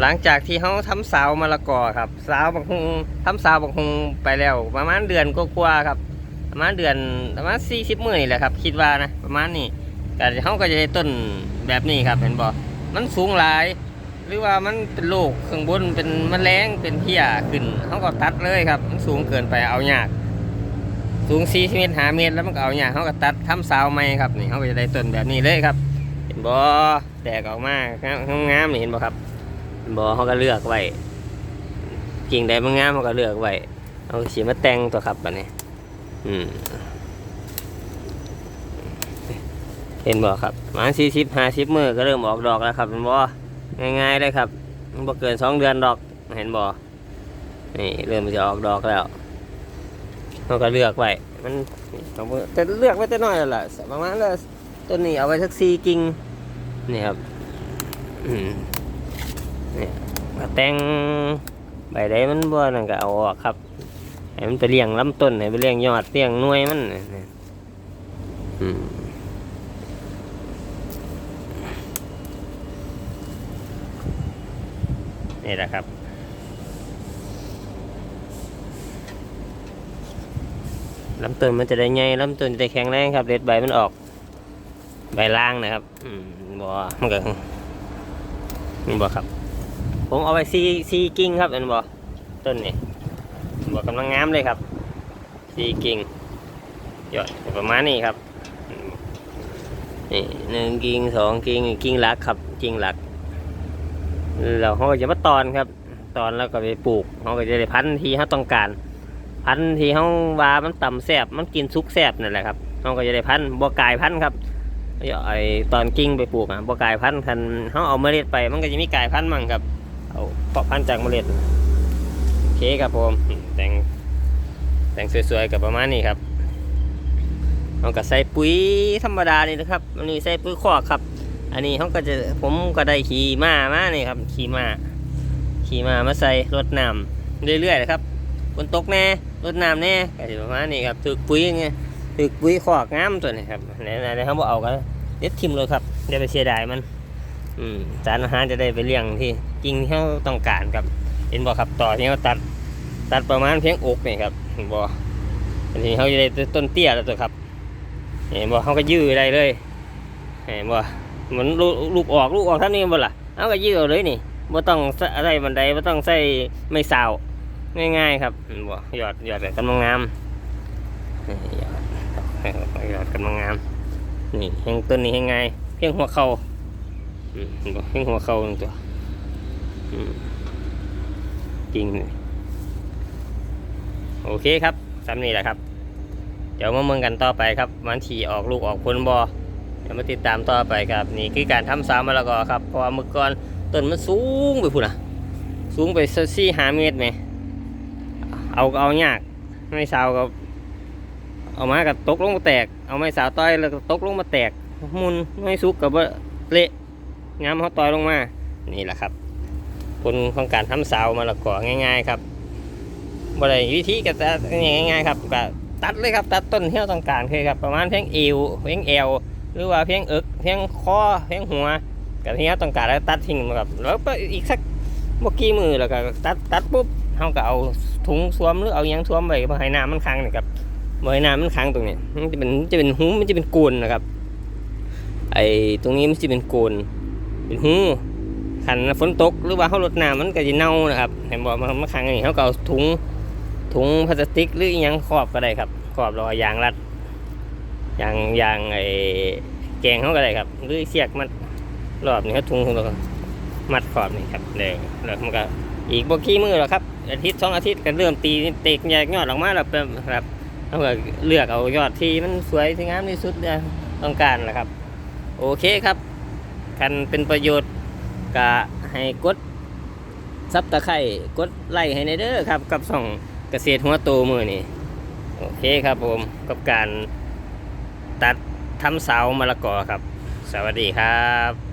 หลังจากที่เขาทำสาวมะละกอครับ สาวบางคงทำสาวบางคงไปแล้ว ประมาณเดือนกว่าๆครับ ประมาณเดือนประมาณสี่สิบมื้อนี่แหละครับ คิดว่านะประมาณนี้แต่เขาก็จะได้ต้นแบบนี้ครับ เห็นบ่มันสูงหลาย หรือว่ามันเป็นโรคข้างบนเป็นมแมลงเป็นเพี้ยขึ้นเขาก็ตัดเลยครับ มันสูงเกินไปเอายากสูง4เมตรหาเมตรแล้วมันก็เอายากเขาก็ตัดทำสาวใหม่ครับนี่เขาก็จะได้ต้นแบบนี้เลยครับ เห็นบ่แตกออกมางามๆนี่เห็นบ่ครับ บอเขาก็เลือกไว้กิ่งใดมันงามเขาก็เลือกไว้เอาสีมาแต่งตัวครับบัดนี้อืมเห็นบ่ครับประมาณสี่สิบห้าสิบมือก็เริ่มออกดอกแล้วครับเห็นบ่ง่ายๆเลยครับบ่เกินสองเดือนดอกเห็นบ่นี่เริ่มจะออกดอกแล้วเขาก็เลือกไว้มันแต่เลือกไว้แต่น้อยแล้วล่ะประมาณละต้นนี้เอาไว้สักสี่กิ่งนี่ครับ เนี่ยมาแต่งใบใดมันบ่นั่นก็เอาออกครับให้มันไปเลี้ยงลำต้นให้ไปเลี้ยงยอดเลี้ยงหน่วยมันเนี่ยอืมนี่แหละครับลำต้นมันจะได้ใหญ่ลำต้นจะได้แข็งแรงครับเด็ดใบมันออก ใบล่างนะครับ อืมบ่มันก็มันบ่ครับ ผมเอาไปซีซีกิ่งครับเห็นบ่ต้นนี่บ่กำลังงามเลยครับซีกิ่งยอดประมาณนี้ครับนี่หนึ่งกิ่งสองกิ่งกิ่งหลักครับกิ่งหลักเราเขาก็จะมาตอนครับ ตอนแล้วก็ไปปลูกเขาก็จะได้พันธุ์ที่เขาต้องการ พันธุ์ที่เขาว่ามันต่ำแสบมันกินซุกแสบนั่นแหละครับเขาก็จะได้พันธุ์บ่กายพันธุ์ครับไอตอนกิ่งไปปลูกอะบ่กายพันธุ์คันเขาเอาเมล็ดไปมันก็จะมีกายพันธุ์มั่งครับ เอาเพาะพันธุ์จากเมล็ดโอเคครับผมแต่งแต่งสวยๆกับประมาณนี้ครับเอาก็ใส่ปุ๋ยธรรมดานี่นะครับอันนี้ใส่ปุ๋ยคอกครับ อันนี้เขาก็จะผมก็ได้ขี่ม้ามานี่ครับขี่ม้าขี่ม้ามาใส่รดน้ำเรื่อยๆนะครับฝนตกแน่รดน้ำแน่ก็จะประมาณนี้ครับถึกปุ๋ยอย่างเงี้ยถึกปุ๋ยคอกงามตัวนี้ครับไหนๆเขาบอกเอากันเด็ดทิมเลยครับเดี๋ยวไปเสียดายมัน สารอาหารจะได้ไปเลี้ยงที่จริงที่เขาต้องการครับเห็นบ่ครับต่อที่เขาตัดตัดประมาณเพียงอกนี่ครับเห็นบ่อันนี้เขาจะได้ต้นเตี้ยแล้วตัวครับเห็นบ่เขาก็ยื้อได้เลยเห็นบ่เหมือนลูกลูกออกลูกออกท่านนี้บ่ล่ะเขาก็ยื้อเอาเลยนี่บ่ต้องอะไรบันไดบ่ต้องใส่ไม่สาวง่ายๆครับเห็นบ่ยอดยอดกำลังงามนี่ยอดหยอดกำลังงามนี่แห่งต้นนี้แห่งไงเพียงหัวเข่า อืมบอกให้หัวเข้าหนึ่งตัวจริงเลยโอเคครับสำนี้แหละครับ เดี๋ยวมาเมืองกันต่อไปครับมันถี่ออกลูกออกผลบอเดี๋ยวมาติดตามต่อไปครับ นี่คือการทำสามมะละกอครับเพราะว่าเมื่อก่อนต้นมันสูงไปพุ่นอะสูงไปสี่ห้าเมตรไหมเอาเอายากไม่สาวก็เอามากับตกลงมาแตก เอาไม่สาวต้อยแล้วก็ตกลงมาแตกมุนไม่สุกกับว่าเละ งามเขาต่อยลงมา นี่แหละครับ ผลของการทำเสามะละกอง่ายๆครับบ่ได้วิธีก็ตัดง่ายๆครับก็ตัดเลยครับ ตัดต้นที่เราต้องการคือครับประมาณเพียงเอวเพียงเอวหรือว่าเพียงเอิกเพียงคอเพียงหัวกับที่เราต้องการแล้วตัดทิ้งครับแล้วก็อีกสักบ่อกี่มือแล้วก็ตัดตัดปุ๊บเขาก็เอาถุงสวมหรือเอายังสวมไว้บ่ให้น้ำมันค้างนะครับบ่ให้น้ำมันค้างตรงนี้มันจะเป็นมันจะเป็นหูมันจะเป็นโกนนะครับไอ้ตรงนี้มันจะเป็นโกน เป็นหูขันฝนตกหรือว่าเขารดน้ำมันก็จะเน่านะครับเห็นบอกมันมาขังอย่างนี้เขาก็เอาถุงถุงพลาสติกหรืออยังครอบก็ได้ครับครอบแล้วเอยางรัดยางยางไอ้แกงเขาก็ได้ครับ หรือเสียกมัดรอบนี้เขาถุงแล้วมัดขอบนี่ครับเดี๋ยวแล้วมันก็อีกบกี้มือหรอครับอาทิตย์สองอาทิตย์ก็เริ่มตีเตกแยกยอดออกมาแล้วเป็นครับเขาก็เลือกเอายอดที่มันสวยที่งามที่สุดเนี่ยต้องการแหละครับ โอเคครับ กันเป็นประโยชน์ก็ให้กดซับตะไคร่กดไล่ให้ในเด้อครับ กับส่องเกษตรหัวโตมือนี่โอเคครับผมกับการตัดทำเสามะละกอครับ สวัสดีครับ